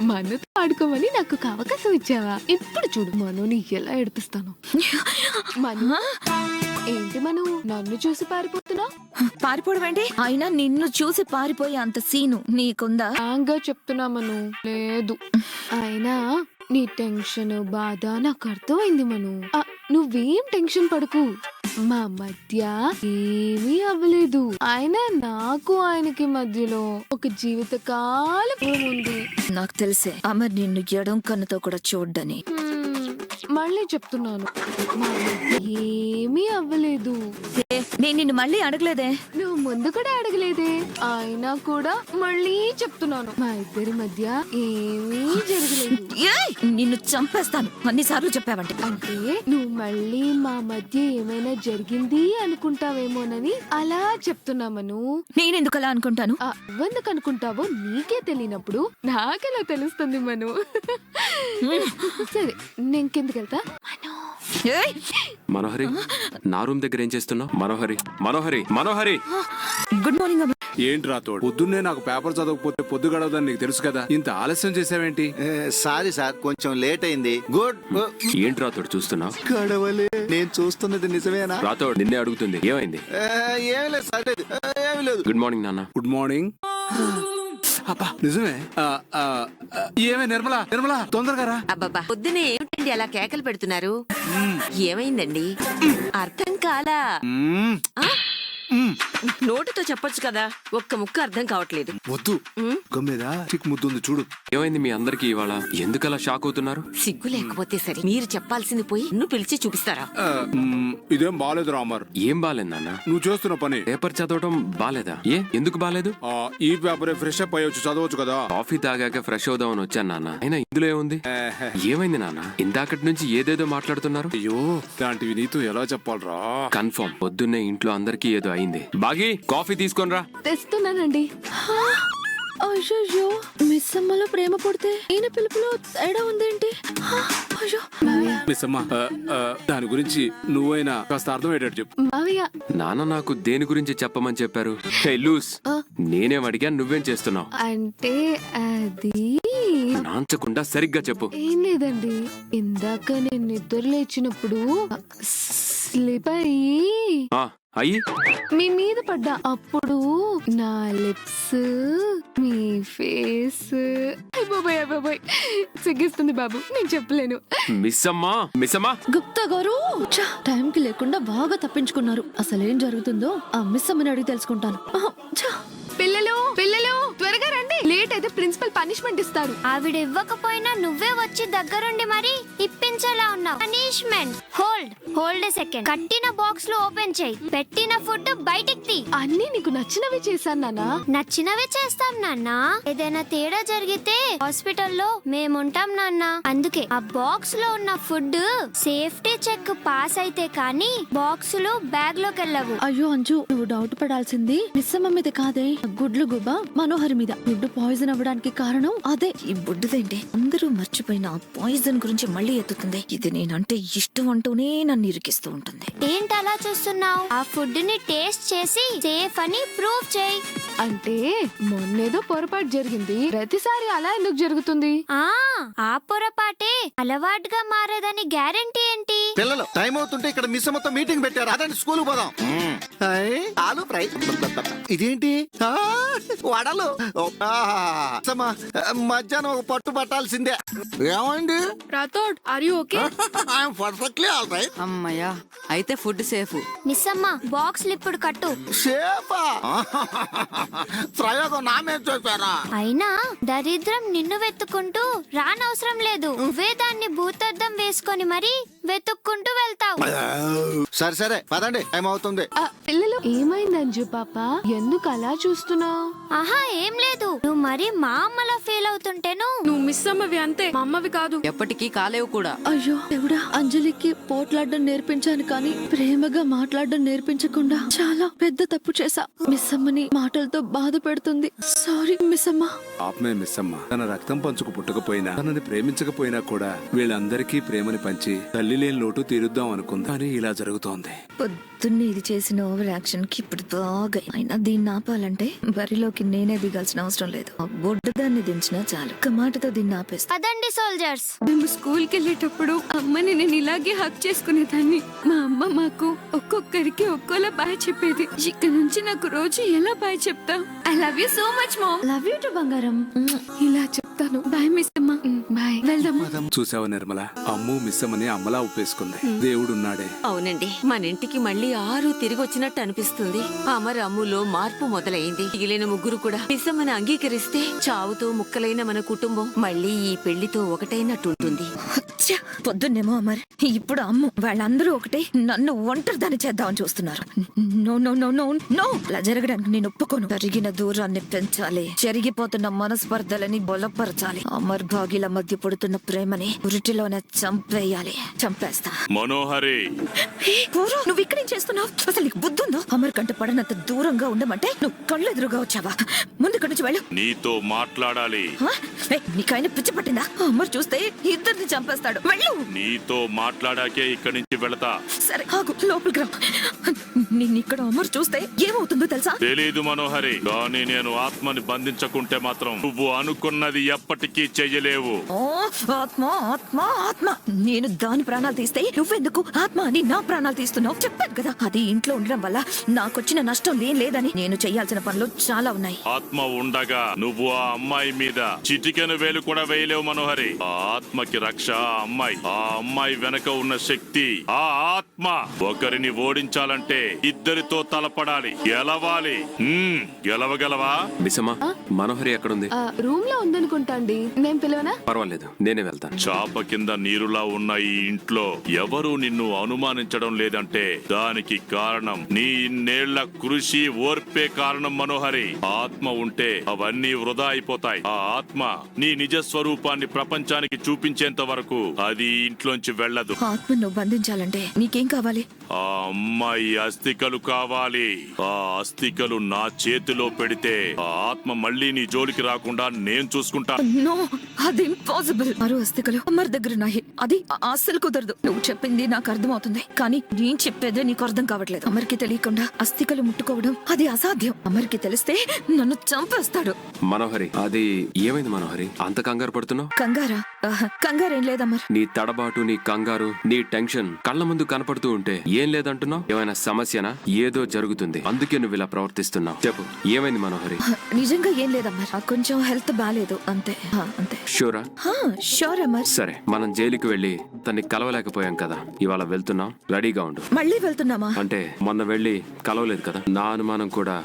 మనుతో ఆడుకోమని నాకు ఒక అవకాశం ఇచ్చావా? ఇప్పుడు చూడు మనుని ఎలా ఏడిపిస్తాను? మను ఏంటి మను నన్ను చూసి పారిపోతున్నా పారిపోవడం ఏంటి? అయినా నిన్ను చూసి పారిపోయే అంత సీను నీకుందా? గా చెప్తున్నా మను లేదు. అయినా నీ టెన్షన్ బాధ నాకు అర్థమైంది మను. ఆ, నువ్వేం టెన్షన్ పడకు. మా మధ్య ఏమీ అవ్వలేదు. ఆయన నాకు ఆయనకి మధ్యలో ఒక జీవితకాల ప్రేమ ఉంది. నాకు తెలిసే అమర్ నిన్ను ఎడం కన్నుతో కూడా చూడ్డని. మళ్ళీ చెప్తున్నాను. ఏమీ అవ్వలేదు. నేను నిన్ను మళ్ళీ అడగలేదే. నువ్వు ముందు కూడా అడగలేదే. అయినా కూడా మళ్ళీ చెప్తున్నాను. మా ఇద్దరి మధ్య ఏమీ జరగలేదు. ఏయ్, నిన్ను చంపేస్తాను. అన్నిసార్లు చెప్పావంటే. అంటే నువ్వు మళ్ళీ మా మధ్య ఏమైనా జరిగింది అనుకుంటావేమోనని అలా చెప్తున్నామను నేనెందుకు అలా అనుకుంటాను? ఆ, నువ్వెందుకు అనుకుంటావో నీకే తెలియనప్పుడు నాకెలా తెలుస్తుంది మను? సరే నేను కిందకి వెళ్తా మనోహరి నా రూమ్ దగ్గర ఏం చేస్తున్నావు? మనోహరి మనోహరి మనోహరి! గుడ్ మార్నింగ్ ఏంటి రాతోడు పొద్దున్నే నాకు పేపర్ చదవకపోతే పొద్దు గడవదని నీకు తెలుసు కదా. ఇంత ఆలస్యం చేసావేంటి? సారీ సార్ కొంచెం లేట్ అయింది. గుడ్. ఏంటి రాతోడు చూస్తున్నావు? గడవలే నేను చూస్తున్నది నిజమేనా? రాతోడు నిన్నే అడుగుతుంది. ఏమైంది? ఏ, ఏమీ లేదు సార్ లేదు. ఏ, ఏమీ లేదు. గుడ్ మార్నింగ్ నాన్న. Good morning. అబ్బా నిజమే. ఆ, ఆ, ఆ, ఏమే నిర్మలా నిర్మలా తొందరగా రా. అబ్బబ్బా పొద్దునే ఏమిటండి అలా కేకలు పెడుతున్నారు? ఏమైందండి? అర్థం కాలా? మ్మ్. ఆ? నోటితో చెప్పొచ్చు కదా ఒక్క ముక్క అర్థం కావట్లేదు. వద్దు. మ్మ్. గమ్మేదా చిక్ ముద్దు ఉంది చూడు. ఏమైంది మీ అందరికి ఇవాళ? ఎందుకలా షాక్ అవుతున్నారు? సిగ్గు లేకపోతే సరే మీరు చెప్పాల్సింది పోయి నువ్వు పిలిచి చూపిస్తారా? ఇదేం బాలేదు రామర్. ఏం బాలేదు నాన్న? నువ్వు చేస్తున్న పని. పేపర్ చదవటం బాలేదా? ఏ? ఎందుకు బాలేదు? ఆ, ఈ పేపరే ఫ్రెష్ అప్ అయ్యొచ్చు చదవచ్చు కదా. కాఫీ తాగాక ఫ్రెష్ అవుదామని వచ్చాను నాన్న. అయినా ఇందులో ఏముంది. ఏమైంది నాన్న? ఇందాకటి నుంచి ఏదేదో మాట్లాడుతున్నారు? అయ్యో ఇలాంటివి నీతో ఎలా చెప్పాలరా? కన్ఫర్మ్ పొద్దున్నే ఇంట్లో అందరికీ ఏదో అయింది బాగి కాఫీ తీసుకొనిరా. తెస్తున్నానండి. అయ్యో మిస్ అమ్మలో ప్రేమ పుడితే ఈయన పిలుపులో తేడా ఉందేంటి? అయ్యో. మావయ్య. ఆ, ఆ, దాని గురించి నువ్వైనా కాస్త అర్థమయ్యేటట్టు చెప్పు. మావయ్య. నాన్న నాకు దేని గురించి చెప్పమని చెప్పారు? Hey loose. నేనేం అడిగా నువ్వేం చేస్తున్నావు? అంటే అది నాంచకుండా సరిగ్గా చెప్పు. ఏం లేదండి. ఇందాక నేను నిద్ర లేచినప్పుడు స్లిప్ అయ్యి ఆ. అయ్యి. మీ మీద పడ్డా అప్పుడు నా లిప్స్ మీ ఫేస్. బాబాయ్ బాబాయ్. సిగ్గిస్తుంది బాబు నేను చెప్పలేను. మిస్ అమ్మా మిస్ అమ్మా గుప్తా గారు ఛ, టైంకి లేకుండా బాగా తప్పించుకున్నారు. అసలేం జరుగుతుందో ఆ మిస్ అమ్మని అడిగి తెలుసుకుంటాను. పిల్లలు పిల్లలు. లేట్ అయితే ప్రిన్సిపల్ పనిష్మెంట్ ఇస్తారు. ఆవిడ ఇవ్వకపోయినా నువ్వే వచ్చి దగ్గరుండి మరి ఇప్పించేలా ఉన్నావు. పనిష్మెంట్ హోల్డ్ హోల్డ్ సెకండ్ కట్టిన బాక్స్లో ఓపెన్ చేయి. పెట్టిన ఫుడ్ బయటికి తీ. అన్నీ నీకు నచ్చినవి చేశాను నానా నచ్చినవే చేస్తాం నాన్న. ఏదైనా తేడా జరిగితే హాస్పిటల్లో మేముంటాం నాన్న. అందుకే ఆ బాక్స్లో ఉన్న ఫుడ్ సేఫ్టీ చెక్ పాస్ అయితే కానీ బాక్సులు బ్యాగ్లోకి వెళ్ళవు. అయ్యో అంజు నువ్వు డౌట్ పడాల్సింది. మిస్ అమ్మ మీద కాదే. గుడ్లు గుబ మనోహరి మీద. గుడ్డు పాయిజన్ అవ్వడానికి కారణం అదే. ఈ బుడ్డదేంటి అందరూ మర్చిపోయిన పాయిజన్ గురించి మళ్ళీ ఎత్తుతుంది. ఇది నేనంటే ఇష్టం అంటూనే నన్ను ఇరికిస్తూ ఉంటుంది. ఏంటి అలా చూస్తున్నావు? ఆ ఫుడ్ని టేస్ట్ చేసి సేఫ్ అని ప్రూవ్ చేయి. అంటే మొన్నేదో పొరపాటు జరిగింది. ప్రతిసారి అలా ఎందుకు జరుగుతుంది? ఆ ఆ పొరపాటే అలవాటుగా మారదని గ్యారంటీ ఏంటి? పిల్లలు టైం అవుతుంటే ఇక్కడ మిస్ అమ్మతో మీటింగ్ పెట్టారు. అదండి స్కూల్ పోదాం. ఆలు ఫ్రై. ఇదేంటి? ఆ, వడలు. ఆహా. అమ్మ, మధ్యాహ్నం ఒక పట్టు పట్టాల్సిందే. ఏమండి? Rathod are you okay I'm perfectly all right అమ్మయ్యా అయితే ఫుడ్ సేఫ్. మిస్ అమ్మ బాక్స్ ఇప్పుడు కట్టు. సేఫా? ప్రయోగం అయినా దరిద్రం నిన్ను వెతుకుంటూ రానవసరం లేదు. నువ్వే దాన్ని భూతద్దం వేసుకొని మరి వెతుక్కుంటూ వెళ్తావు. సరే సరే పదండి టైం అవుతుంది. ఆ, పిల్లలు ఏమైంది అంజు పాప? ఎందుకు అలా చూస్తున్నావు? ఆహా ఏం లేదు. నువ్వు మరి మా అమ్మలా ఫీల్ అవుతుంటేను నువ్వు మిస్ అమ్మవి అంతే మా అమ్మవి కాదు. ఎప్పటికీ కాలేవు కూడా. అయ్యో దేవుడా అంజలికి పోట్లాడడం నేర్పించాను కానీ ప్రేమగా మాట్లాడడం నేర్పించకుండా చాలా పెద్ద తప్పు చేశా. మిస్ అమ్మని మాటలతో బాధ పెడుతుంది. సారీ మిస్ అమ్మ ఆత్మే మిస్ అమ్మ తన రక్తం పంచుకు పుట్టకపోయినా తనని ప్రేమించకపోయినా కూడా వీళ్ళందరికీ ప్రేమని పంచి తల్లి లేని లోటు తీరుద్దాం అనుకుంది. కానీ ఇలా జరుగుతోంది. పొద్దున్నే ఇది చేసిన ఓవర్ యాక్షన్కి ఇప్పుడు బాగా అయినా దీన్ని ఆపాలంటే బరిలోకి నేనే దిగాల్సిన అవసరం లేదు. బొడ్డు దాన్ని దించినా చాలు. ఒక మాటతో ఆపేస్తా పదండి సోల్జర్స్ మేము స్కూల్కి వెళ్ళేటప్పుడు అమ్మని నేను ఇలాగే హక్ చేసుకునేదాన్ని. మా అమ్మ మాకు ఒక్కొక్కరికి ఒక్కోలా బాయ్ చెప్పేది. ఇక్కడ నుంచి నాకు రోజు ఎలా బాయ్ చెప్తా I love you so much mom love you too బంగారం. ఇలా చెప్తాను. బాయ్ మిస్ అమ్మా. బాయ్. వెళ్దామా? చూసావా నిర్మల? అమ్ము మిస్ అమ్మని అమ్మలా ఒప్పేసుకుంది. దేవుడున్నాడే. అవునండి. మన ఇంటికి మళ్ళీ ఆరు తిరిగి వచ్చినట్టు అనిపిస్తుంది. అమర్ అమ్ములో మార్పు మొదలైంది. మిగిలిన ముగ్గురు కూడా నిజమని అంగీకరిస్తే చావుతో ముక్కలైన మన కుటుంబం మళ్ళీ ఈ పెళ్ళితో ఒకటైనట్టుంటుంది. ఛ! పొద్దున్నేమో అమర్. ఇప్పుడు అమ్ము వాళ్ళందరూ ఒకటే నన్ను ఒంటరిదాన్ని చేద్దామని చూస్తున్నారు. No no no no no. ఇలా జరగడానికి నేను ఒప్పుకోను. జరిగిన దూరాన్ని పెంచాలి. జరిగిపోతున్న మనస్పర్ధలని బలపరచాలి అమర్ భాగిల మధ్య పుడుతున్న ప్రేమని ఉరిటిలోనే చంపేయాలి. చంపేస్తా. మనోహరి! పూర్వ, నువ్వు ఇక్కడేం చేస్తున్నావు? అసలు నీకు బుద్ధుందో? అమర్ కంట పడనంత దూరంగా ఉండమంటే నువ్వు కళ్ళు ఎదురుగా వచ్చావా? ముందు ఇక్కడి నుంచి వెళ్ళు. నీతో మాట్లాడాలి. నీకైనా పిచ్చి పట్టిందా? అమర్ చూస్తే ఇద్దరిని చంపేస్తాడు. వెళ్ళు. నీతో మాట్లాడాకే ఇక్కడి నుంచి వెళతా. సరే ఆగు లోపలికి రా. నిన్ను ఇక్కడ అమర్ చూస్తే ఏమవుతుందో తెలుసా? తెలీదు మనోహరి కానీ నేను ఆత్మని బంధించకుంటే మాత్రం నువ్వు అనుకున్నది ఎప్పటికీ చెయ్యలేవు. ఓ ఆత్మ ఆత్మ ఆత్మ. నేను దాని ప్రాణాలు తీస్తే నువ్వెందుకు ఆత్మ అని నా ప్రాణాలు తీస్తున్నావు? చెప్పాను కదా అది ఇంట్లో ఉండడం వల్ల నాకొచ్చిన నష్టం ఏం లేదని నేను చేయాల్సిన పనులు చాలా ఉన్నాయి. ఆత్మ ఉండగా నువ్వు ఆ అమ్మాయి మీద చిటికెను వేలు కూడా వేయలేవు మనోహరి. ఆ ఆత్మకి రక్ష ఆ అమ్మాయి. ఆ అమ్మాయి వెనక ఉన్న శక్తి ఆ ఆత్మ. ఒకరిని ఓడించాలంటే ఇద్దరితో తలపడాలి గెలవాలి. హ్మ్, గెలవగలవా? మిస్సమ్మా మనోహరి ఎక్కడుంది? రూమ్లో ఉందనుకుంటా. అండి నేను పిలవనా? పర్వాలేదు నేనే వెళ్తాను. చాప కింద నీరులా ఉన్న ఈ ఇంట్లో ఎవరు నిన్ను అనుమానించడం లేదంటే దానికి కారణం నీ ఇన్నేళ్ళ కృషి ఓర్పే కారణం మనోహరి. ఆత్మ ఉంటే అవన్నీ వృధా అయిపోతాయి. ఆ ఆత్మ నీ నిజ స్వరూపాన్ని ప్రపంచానికి చూపించేంత వరకు అది ఇంట్లోంచి వెళ్ళదు. ఆత్మ నువ్వు బంధించాలంటే నీకేం కావాలి? ఆ అమ్మాయి అస్థికలు కావాలి. ఆ అస్థికలు నా చేతిలో పెడితే ఆ ఆత్మ మళ్ళీ నీ జోలికి రాకుండా నేను చూసుకుంటా నో అది ఇంపాసిబుల్ మరో అస్థికలు. అమర్ దగ్గర ఉన్నాయి. అది అస్సలు కుదరదు. నువ్వు చెప్పింది నాకు అర్థమవుతుంది. కానీ నేను చెప్పేదే నీకు అర్థం కావట్లేదు. అమర్కి తెలియకుండా అస్థికలు ముట్టుకోవడం అది అసాధ్యం. అమర్కి తెలిస్తే నన్ను చంపేస్తాడు. మనోహరి అది ఏమైంది మనోహరి? అంత కంగారు పడుతున్నావు? కంగారా? కంగారేం లేదమ్మర్ నీ తడబాటు నీ కంగారు నీ టెన్షన్ కళ్ళ ముందు కనపడుతూ ఉంటే ఏం లేదంటున్నావు? ఏమైనా సమస్యనా? ఏదో జరుగుతుంది. అందుకే నువ్వు ఇలా ప్రవర్తిస్తున్నావు. చెప్పు ఏమైంది మనోహరి? నిజంగా ఏం లేదమ్మర్ నాకు కొంచెం హెల్త్ బాగాలేదు అంతే. అంతే. షూరా? షూర్ అమర్ సరే మనం జైలుకి వెళ్ళి తన్ని కలవలేకపోయాం కదా. ఇవాళ వెళ్తున్నాం. రెడీగా ఉండు. మళ్ళీ వెళ్తున్నామా? అంటే మొన్న వెళ్ళి కలవలేదు కదా. నా అనుమానం కూడా